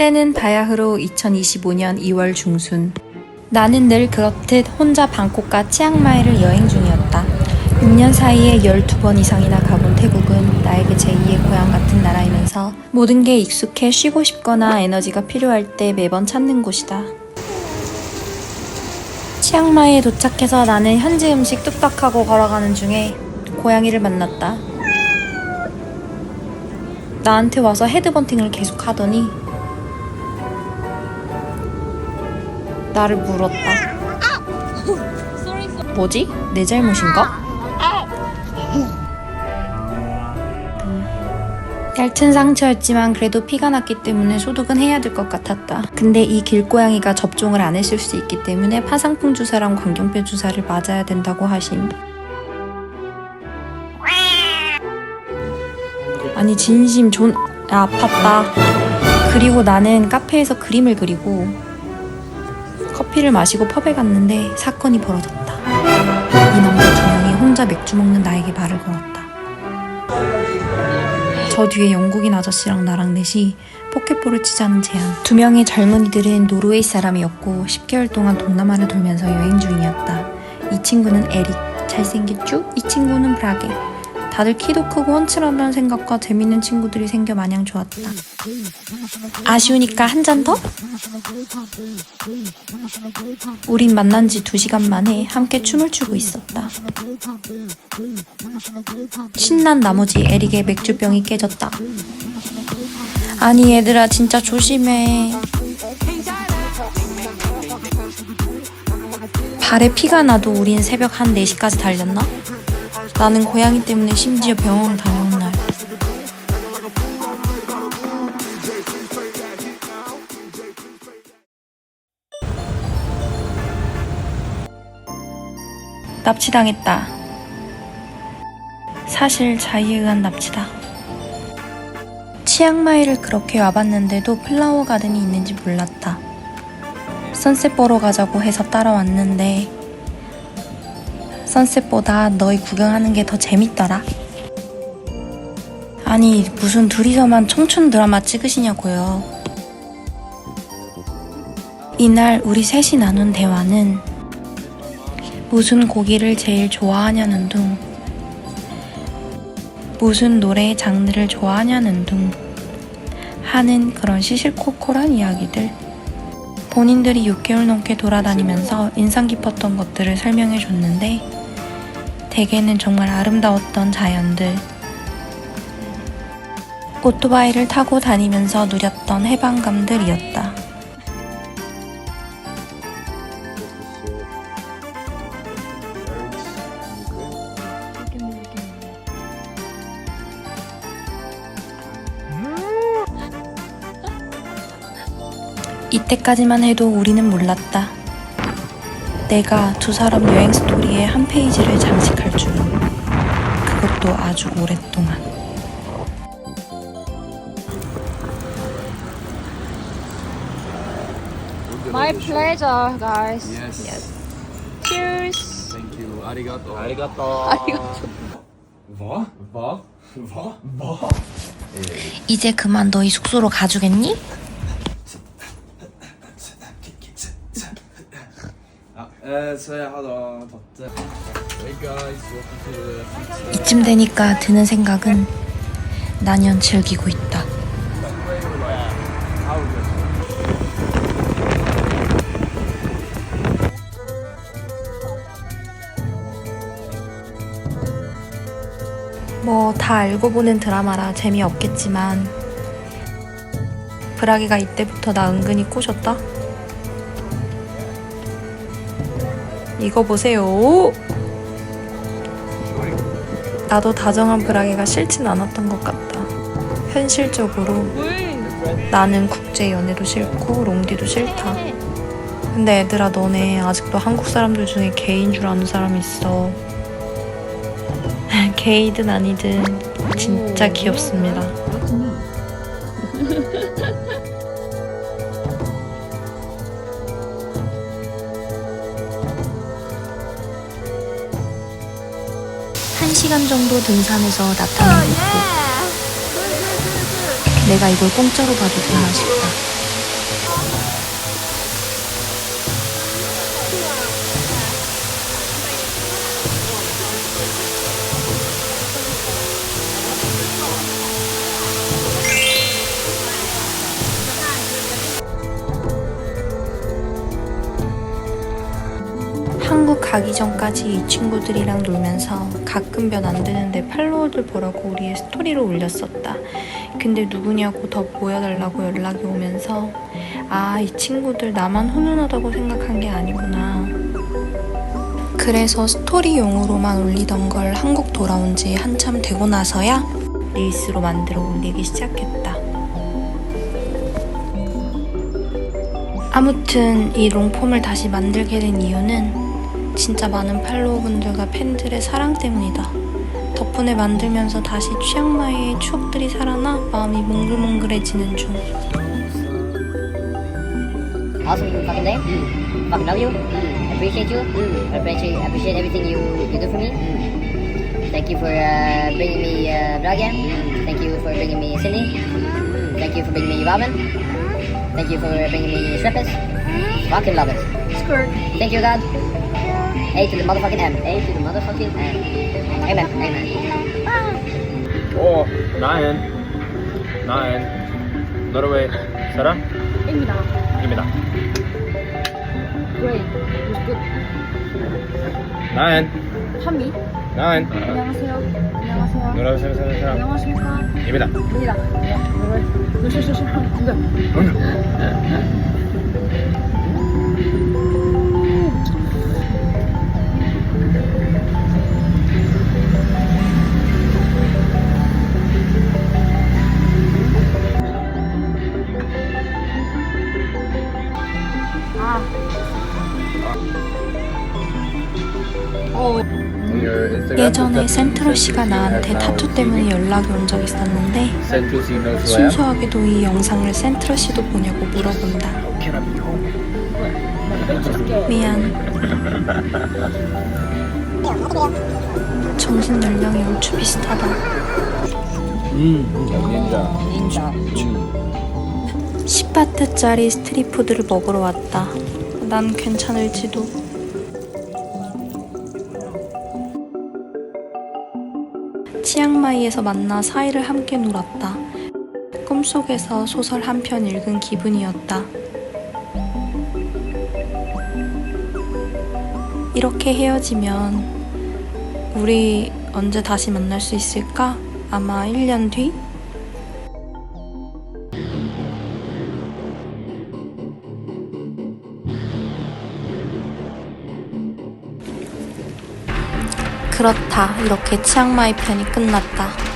때는 바야흐로 2025년 2월 중순. 나는 늘 그렇듯 혼자 방콕과 치앙마이를 여행 중이었다. 6년 사이에 12번 이상이나 가본 태국은 나에게 제2의 고향 같은 나라이면서 모든 게 익숙해 쉬고 싶거나 에너지가 필요할 때 매번 찾는 곳이다. 치앙마이에 도착해서 나는 현지 음식 뚝딱하고 걸어가는 중에 고양이를 만났다. 나한테 와서 헤드번팅을 계속 하더니 나를 물었다. 뭐지? 내 잘못인가? 얇은 상처였지만 그래도 피가 났기 때문에 소독은 해야 될 것 같았다. 근데 이 길고양이가 접종을 안 했을 수 있기 때문에 파상풍 주사랑 광경뼈 주사를 맞아야 된다고 하심. 아니 진심 존 야, 아팠다. 그리고 나는 카페에서 그림을 그리고 커피를 마시고 펍에 갔는데 사건이 벌어졌다. 이 남자 두 명이 혼자 맥주 먹는 나에게 말을 걸었다. 저 뒤에 영국인 아저씨랑 나랑 넷이 포켓볼을 치자는 제안. 두 명의 젊은이들은 노르웨이 사람이었고 10개월 동안 동남아를 돌면서 여행 중이었다. 이 친구는 에릭, 잘생겼죠? 이 친구는 브라게. 다들 키도 크고 훤칠한다는 생각과 재밌는 친구들이 생겨 마냥 좋았다. 아쉬우니까 한 잔 더? 우린 만난 지 두 시간 만에 함께 춤을 추고 있었다. 신난 나머지 에릭의 맥주병이 깨졌다. 아니 얘들아 진짜 조심해. 발에 피가 나도 우린 새벽 한 4시까지 달렸나? 나는 고양이 때문에 심지어 병원 다녀온 날. 납치당했다. 사실 자의에 의한 납치다. 치앙마이를 그렇게 와봤는데도 플라워 가든이 있는지 몰랐다. 선셋 보러 가자고 해서 따라왔는데 선셋보다 너희 구경하는 게 더 재밌더라. 아니 무슨 둘이서만 청춘 드라마 찍으시냐고요. 이날 우리 셋이 나눈 대화는 무슨 고기를 제일 좋아하냐는 둥 무슨 노래의 장르를 좋아하냐는 둥 하는 그런 시실코콜한 이야기들 본인들이 6개월 넘게 돌아다니면서 인상 깊었던 것들을 설명해 줬는데 대개는 정말 아름다웠던 자연들 오토바이를 타고 다니면서 누렸던 해방감들이었다. 이때까지만 해도 우리는 몰랐다. 내가 두 사람 여행 스토리의 한 페이지를 장식할 줄은 그것도 아주 오랫동안. My pleasure, guys. Yes. Cheers. Thank you. Arigato. 아리가또. 뭐? 뭐? 뭐? 뭐? 이제 그만 너희 숙소로 가주겠니? 아, 에, 所以하도 덧대. Hey guys, welcome to the beach. 이쯤 되니까 드는 생각은 난연 즐기고 있다. 뭐 다 알고 보는 드라마라 재미없겠지만 브라기가 이때부터 나 은근히 꼬셨다. 이거 보세요. 나도 다정한 브라기가 싫진 않았던 것 같다. 현실적으로 나는 국제 연애도 싫고 롱디도 싫다. 근데 애들아 너네 아직도 한국 사람들 중에 게이인 줄 아는 사람 있어. 게이든 아니든 진짜 귀엽습니다. 한 시간 정도 등산해서 나타난 곳. 내가 이걸 공짜로 봐도 되나 싶다. 가기 전까지 이 친구들이랑 놀면서 가끔 몇 안 되는데 팔로워들 보라고 우리의 스토리를 올렸었다. 근데 누구냐고 더 보여달라고 연락이 오면서 아, 이 친구들 나만 훈훈하다고 생각한 게 아니구나. 그래서 스토리용으로만 올리던 걸 한국 돌아온 지 한참 되고 나서야 릴스로 만들어 올리기 시작했다. 아무튼 이 롱폼을 다시 만들게 된 이유는 진짜 많은 팔로워분들과 팬들의 사랑 때문이다. 덕분에 만들면서 다시 치앙마이의 추억들이 살아나 마음이 몽글몽글해지는 중. awesome fucking day. Fucking love you. Appreciate you. Appreciate appreciate everything you you do for me. Thank you for uh, bringing me uh, Braga. Thank you for bringing me Sydney. Thank you for bringing me Robin. Thank you for bringing me Shrimpus. Fucking love it. Thank you God. A to the motherfucking M. A to the motherfucking M. Amen. Amen. 오, 나엔, 나엔, 노르웨이 사람? 입니다. 입니다. Great. It was good. 나엔, 안녕하세요. 안녕하세요. 노르웨이 사람. 안녕하십니까. 입니다. 입니다. 네. 으쌰으쌰. 네. 예전에 센트로 씨가 나한테 타투 때문에 연락이 온 적 있었는데? 순수하게도 이 영상을 센트로 씨도 보냐고 물어본다. 미안. 정신 연령이 얼추 비슷하다. 닌자. 10바트짜리 스트리트푸드를 먹으러 왔다. 난 괜찮을지도. 치앙마이에서 만나 4일을 함께 놀았다. 꿈속에서 소설 한 편 읽은 기분이었다. 이렇게 헤어지면 우리 언제 다시 만날 수 있을까? 아마 1년 뒤? 그렇다. 이렇게 치앙마이 편이 끝났다.